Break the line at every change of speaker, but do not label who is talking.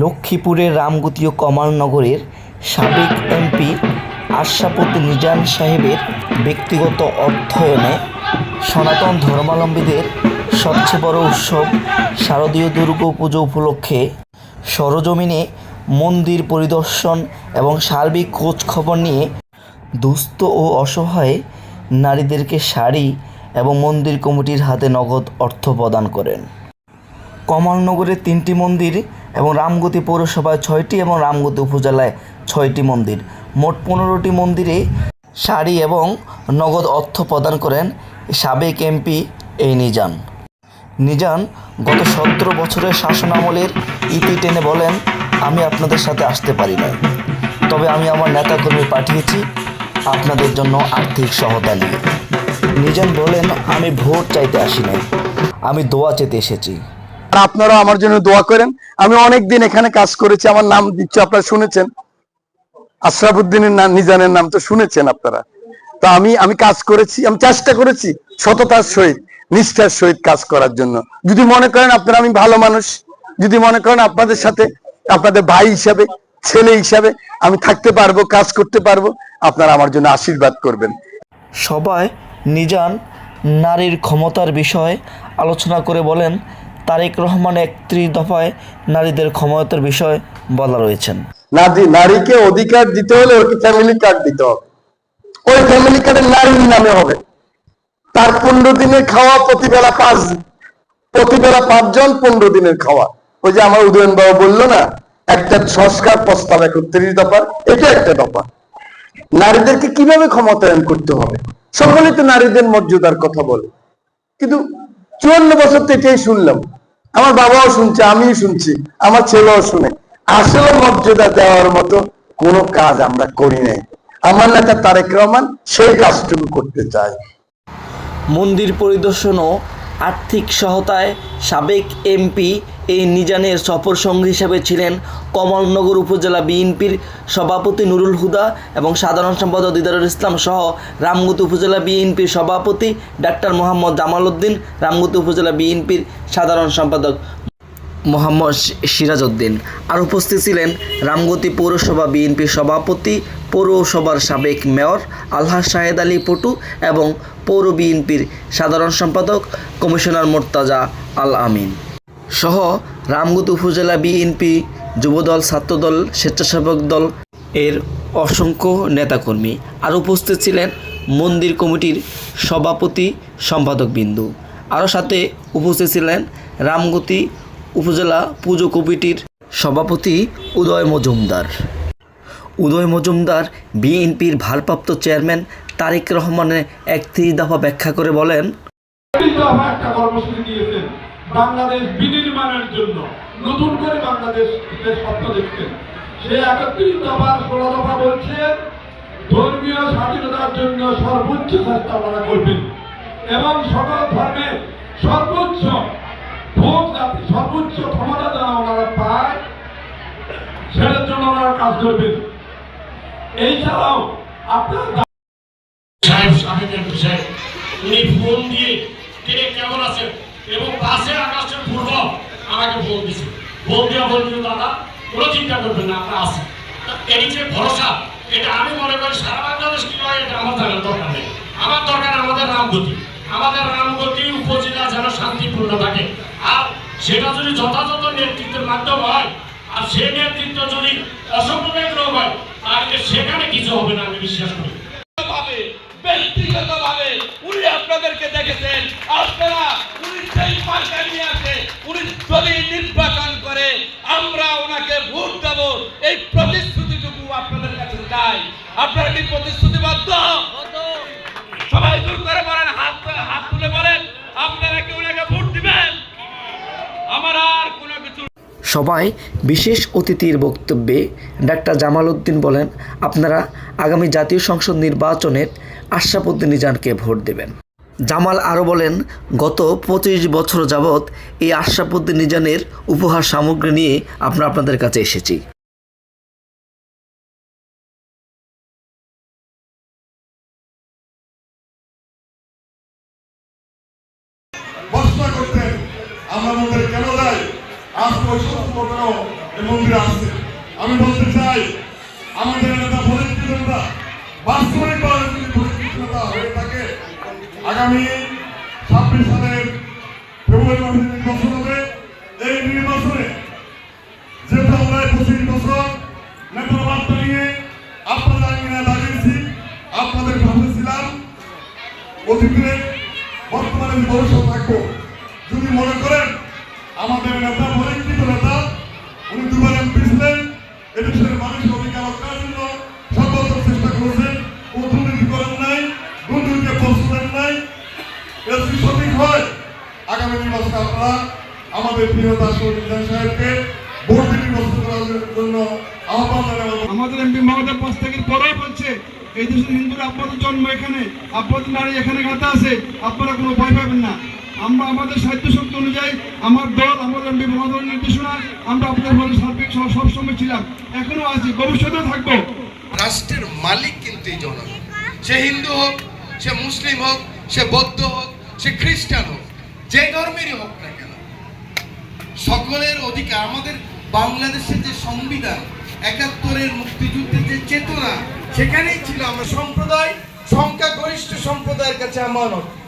লক্ষ্মীপুরের রামগতি ও কমলনগরের সাবেক এমপি আশরাফুদ্দিন নিজাম সাহেবের ব্যক্তিগত অর্থায়নে সনাতন ধর্মাবলম্বীদের সবচেয়ে বড় উৎসব শারদীয় দুর্গা পুজো উপলক্ষে সরজমিনে মন্দির পরিদর্শন এবং সার্বিক খোঁজ খবর নিয়ে দুস্থ ও অসহায় নারীদেরকে শাড়ি এবং মন্দির কমিটির হাতে নগদ অর্থ প্রদান করেন। কমলনগরে তিনটি মন্দির এবং রামগতি পৌরসভায় ছয়টি এবং রামগতি উপজেলায় ছয়টি মন্দির। মোট পনেরোটি মন্দিরে শাড়ি এবং নগদ অর্থ প্রদান করেন সাবেক এমপি এই নিজান। নিজান গত সতেরো বছরের শাসনামলের ইতি টেনে বলেন, আমি আপনাদের সাথে আসতে পারি না তবে আমি আমার নেতাকর্মী পাঠিয়েছি। আপনাদের জন্য আর্থিক সহায়তা নিয়ে। নিজান বলেন, আমি ভোট চাইতে আসি নাই আমি দোয়া চেতে এসেছি।
আর আপনারা আমার জন্য দোয়া করেন। আমি অনেক দিন এখানে কাজ করেছি, আমার নাম দিচ্ছ, আপনারা শুনেছেন। আশরাফুদ্দিনের নাম নিজানের নাম তো শুনেছেন আপনারা। তো আমি আমি কাজ করেছি, আমি চেষ্টা করেছি সততার সহিত, নিষ্ঠার সহিত কাজ করার জন্য। যদি মনে করেন আপনারা, আমি ভালো মানুষ। যদি মনে করেন আপনাদের সাথে, আপনাদের ভাই হিসাবে, ছেলে হিসাবে আমি থাকতে পারব, কাজ করতে পারব, আপনারা আমার জন্য আশীর্বাদ করবেন।
সবাই নিজান নারীর ক্ষমতার বিষয়ে আলোচনা করে বলেন তারেক রহমান একত্রিশ দফায় নারীদের ক্ষমতার বিষয়ে বলা রয়েছেন।
নারীকে অধিকার দিতে হলে ওকে ফ্যামিলি কার্ড দিতে হবে। ওই ফ্যামিলি কার্ডের নারীর নামে হবে। তার পনেরো দিনের খাওয়া প্রতিবেলা পাঁচ প্রতিবেলা পাঁচজন পনেরো দিনের খাওয়া। ওই যে আমার উদয়ন বাবু বলল না, একটা সংস্কার প্রস্তাব একত্রিশ দফা, এটা একটা দফা। নারীদেরকে কীভাবে ক্ষমতায়ন করতে হবে? সকলে তো নারীদের মর্যাদার কথা বলে। কিন্তু চুয়ান্ন বছর এটাই শুনলাম। আমার বাবাও শুনছে, আমিও শুনছি, আমার ছেলেও শুনে। আসলে মর্যাদা দেওয়ার মতো কোনো কাজ আমরা করি নাই। আমার নেতা তারেক রহমান সেই কাজটুকু করতে চায়।
মন্দির পরিদর্শন ও আর্থিক সহায়তায় সাবেক এমপি এই নিজানের সফর সঙ্গী হিসেবে ছিলেন কমলনগর উপজেলা বিএনপির সভাপতি নুরুল হুদা এবং সাধারণ সম্পাদক দিদারুল ইসলাম সহ রামগতি উপজেলা বিএনপির সভাপতি ডাক্তার মোহাম্মদ জামাল উদ্দিন, রামগতি উপজেলা বিএনপির সাধারণ সম্পাদক মোহাম্মদ সিরাজউদ্দিন। আর উপস্থিত ছিলেন রামগতি পৌরসভা বিএনপির সভাপতি পৌরসভার সাবেক মেয়র আলহাজ শাহেদ আলী পটু এবং পৌর বিএনপির সাধারণ সম্পাদক কমিশনার মোর্তাজা আল আমিন। সহ রামগতি উপজেলা বিএনপি যুবদল, ছাত্রদল, স্বেচ্ছাসেবক দল এর অসংখ্য নেতাকর্মী আর উপস্থিত ছিলেন মন্দির কমিটির সভাপতি সম্পাদক বিন্দু আরও সাথে উপস্থিত ছিলেন রামগতি উপজেলা পুজো কমিটির সভাপতি উদয় মজুমদার। উদয় মজুমদার, বিএনপির ভারপ্রাপ্ত চেয়ারম্যান তারেক রহমানের একত্রিশ দফা ব্যাখ্যা করে বলেন
বাংলাদেশ বিনির্মাণের জন্য নতুন করে বাংলাদেশ স্বপ্ন দেখছেন। সে একত্রিশ দফার ষোলো দফা বলছে, ধর্মীয় স্বাধীনতার জন্য সর্বোচ্চ চেষ্টা করবেন। এবং সকল সর্বোচ্চ সর্বোচ্চ ক্ষমতা যেন ওনারা পায়, সেটার জন্য ওনারা কাজ করবেন। এছাড়াও আপনার
সাহেব সাহেব এমপি উনি ফোন দিয়ে কে কেমন আছেন? এবং পাশে আকাশের পূর্ব আমাকে ফোন দিছে ফোন দিয়ে বলছিল দাদা, কোনো চিন্তা করবেন না, আমরা আছি। এই যে ভরসা, এটা আমি মনে করি সারা বাংলাদেশ কি হয়, এটা আমার জানার দরকার নেই। আমার দরকার আমাদের রামগতি। আমাদের রামগতি উপজেলা যেন শান্তিপূর্ণ থাকে। আর সেটা যদি যথাযথ নেতৃত্বের মাধ্যমে হয় আর সে নেতৃত্ব যদি অসম্পূর্ণ হয় তাহলে সেখানে কিছু হবে না আমি বিশ্বাস করি।
ব্যক্তিগতভাবে উনি আপনাদেরকে দেখেছেন। আপনারা উনি সেই নিয়ে আসে উনি যদি নির্বাচন করে আমরা ওনাকে ভোট দেব। এই প্রতিশ্রুতিটুকু আপনাদের কাছে চাই। আপনারা কি প্রতিশ্রুতিবদ্ধ? সবাই দূর করে বলেন
সবাই বিশেষ অতিথির বক্তব্যে ডাক্তার জামাল উদ্দিন বলেন, আপনারা আগামী জাতীয় সংসদ নির্বাচনের আশরাফুদ্দিন নিজানকে ভোট দেবেন। জামাল আরও বলেন, গত পঁচিশ বছর যাবৎ এই আশরাফুদ্দিন নিজানের উপহার সামগ্রী নিয়ে আমরা আপনাদের কাছে এসেছি।
আমরা কেন এই মন্দিরে আমি বলতে চাই, আমাদের নেতা পরিচিত নেতা বাস্তবিকভাবে যদি পরিচিত হয়ে থাকে আগামী ছাব্বিশ সালের ফেব্রুয়ারি নির্বাচন হবে। এই নির্বাচনে যেহেতু আমরা পঁচিশ বছর। নেতার নিয়ে আপনাদের আঙিনা লাগিয়েছি আপনাদের পাশে ছিলাম। বর্তমানে ভবিষ্যৎ থাকব। যদি মনে করেন আমাদের নেতা পরীক্ষিত নেতা, উনি দুবার এমপি ছিলেন এদেশের মানুষের অধিকার রক্ষার জন্য সর্বোচ্চ চেষ্টা করেছেন, কোনো দুর্নীতি করেন নাই দুর্নীতিকে প্রশ্ন নাই। যদি সঠিক হয়? আগামী নির্বাচনে আপনারা আমাদের প্রিয় দাস সাহেবকে ভোট জন্য আহ্বান
আমাদের এমপি মমতা পাঁচ তারিখের পরেও বলছে, এই দেশের হিন্দুরা আপনাদের জন্ম এখানে, আপনাদের নারী এখানে গাঁথা আছে, আপনারা কোনো ভয় পাবেন না। আমরা আমাদের সাহিত্য শক্তি অনুযায়ী আমার দল আমাদের এমপি মমতার নির্দেশনা আমরা আপনাদের মধ্যে সার্বিক সব- সবসময় ছিলাম। এখনও আছি, ভবিষ্যতেও থাকব।
রাষ্ট্রের মালিক কিন্তু এই সে হিন্দু হোক, সে মুসলিম হোক, সে বৌদ্ধ হোক, সে খ্রিস্টান হোক, যে ধর্মেরই হোক না কেন, সকলের অধিকার, আমাদের বাংলাদেশের যে সংবিধান, একাত্তরের মুক্তিযুদ্ধের যে চেতনা, সেখানেই ছিল আমরা সম্প্রদায়, সংখ্যাগরিষ্ঠ সম্প্রদায়ের কাছে আমানত।